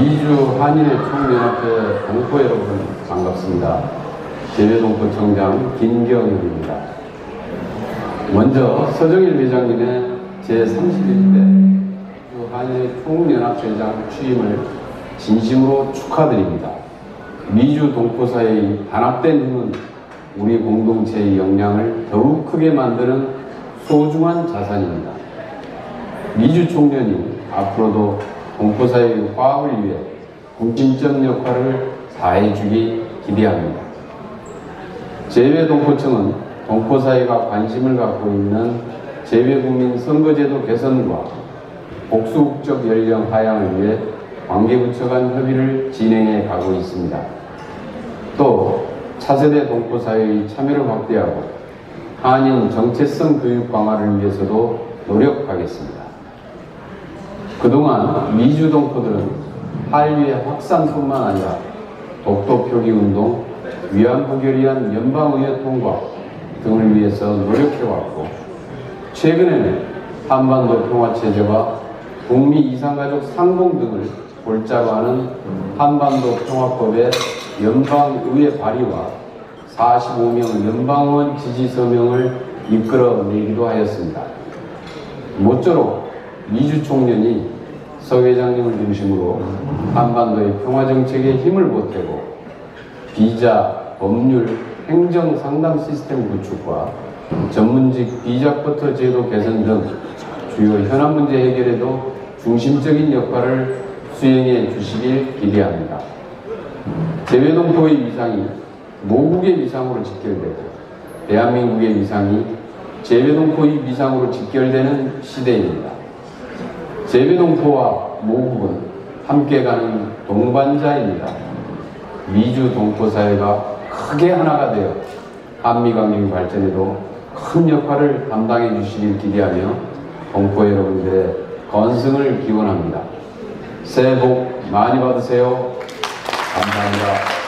미주 한인의 총연합회 동포 여러분 반갑습니다. 제외동포청장 김경윤입니다. 먼저 서정일 회장님의 제31대 한인의 총연합회장 취임을 진심으로 축하드립니다. 미주 동포사의 단합된 힘은 우리 공동체의 역량을 더욱 크게 만드는 소중한 자산입니다. 미주 총련이 앞으로도 동포사의 화합을 위해 중심적 역할을 다해주기 기대합니다. 재외동포청은 동포사회가 관심을 갖고 있는 재외국민 선거제도 개선과 복수국적 연령 하향을 위해 관계부처 간 협의를 진행해 가고 있습니다. 또 차세대 동포사회의 참여를 확대하고 한인 정체성 교육 강화를 위해서도 노력하겠습니다. 그동안 미주 동포들은 한류의 확산뿐만 아니라 독도 표기 운동, 위안부 결의안 연방의회 통과 등을 위해서 노력해왔고 최근에는 한반도 평화체제와 북미 이산가족 상봉 등을 골자로 하는 한반도 평화법의 연방의회 발의와 45명 연방원 지지 서명을 이끌어내기도 하였습니다. 모쪼록 미주 총련이 서 회장님을 중심으로 한반도의 평화 정책에 힘을 보태고 비자, 법률, 행정 상담 시스템 구축과 전문직 비자쿼터 제도 개선 등 주요 현안 문제 해결에도 중심적인 역할을 수행해 주시길 기대합니다. 재외동포의 위상이 모국의 위상으로 직결되고 대한민국의 위상이 재외동포의 위상으로 직결되는 시대입니다. 재외동포와 모국은 함께 가는 동반자입니다. 미주 동포사회가 크게 하나가 되어 한미관계 발전에도 큰 역할을 담당해 주시길 기대하며 동포 여러분들의 건승을 기원합니다. 새해 복 많이 받으세요. 감사합니다.